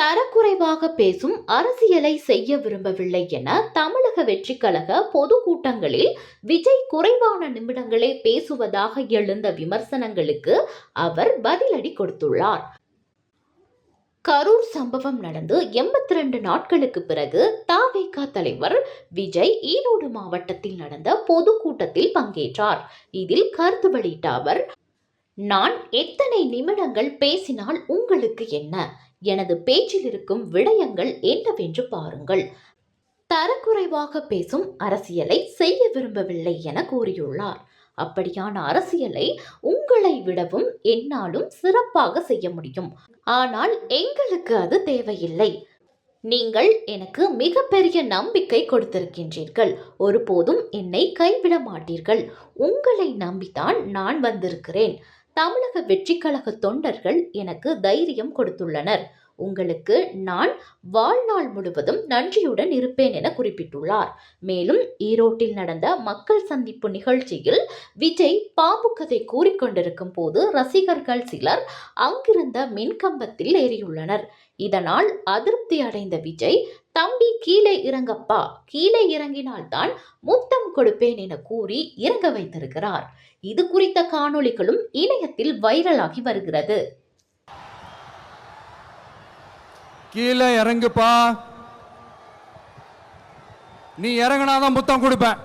தரக்குறைவாக பேசும் அரசியலை செய்ய விரும்பவில்லை என தமிழக வெற்றி கழக பொதுக்கூட்டங்களில் விஜய் குறைவான நிமிடங்களே பேசுவதாக எழுந்த விமர்சனங்களுக்கு அவர் பதிலடி கொடுத்துள்ளார். கரூர் சம்பவம் நடந்து எண்பத்தி ரெண்டு நாட்களுக்கு பிறகு தாவேகா தலைவர் விஜய் ஈரோடு மாவட்டத்தில் நடந்த பொதுக்கூட்டத்தில் பங்கேற்றார். இதில் கருத்து வெளியிட்ட அவர் நான் எத்தனை நிமிடங்கள் பேசினால் உங்களுக்கு என்ன? எனது பேச்சில் இருக்கும் விடயங்கள் என்னவென்று பாருங்கள். தரக்குறைவாக பேசும் அரசியலை செய்ய விரும்பவில்லை என கூறியுள்ளார். அப்படியான அரசியலை உங்களை விடவும் என்னாலும் சிறப்பாக செய்ய முடியும். ஆனால் எங்களுக்கு அது தேவையில்லை. நீங்கள் எனக்கு மிகப்பெரிய நம்பிக்கை கொடுத்திருக்கின்றீர்கள். ஒருபோதும் என்னை கைவிட மாட்டீர்கள். உங்களை நம்பித்தான் நான் வந்திருக்கிறேன். தமிழக வெற்றிக்கழக தொண்டர்கள் எனக்கு தைரியம் கொடுத்துள்ளனர். உங்களுக்கு நான் வாழ்நாள் முழுவதும் நன்றியுடன் இருப்பேன் என குறிப்பிட்டுள்ளார். மேலும் ஈரோட்டில் நடந்த மக்கள் சந்திப்பு நிகழ்ச்சியில் விஜய் பாம்பு கதை கூறிக்கொண்டிருக்கும் போது ரசிகர்கள் சிலர் அங்கிருந்த மின்கம்பத்தில் ஏறியுள்ளனர். இதனால் அதிருப்தி அடைந்த விஜய் கீழே இறங்கப்பா கீழே இறங்கினால்தான் முத்தம் கொடுப்பேன் என கூறி இறங்க வைத்திருக்கிறார். இது குறித்த காணொளிகளும் இணையத்தில் வைரலாகி வருகிறது. கீழே இறங்குப்பா. நீ இறங்குனாதான் முத்தம் கொடுப்பேன்.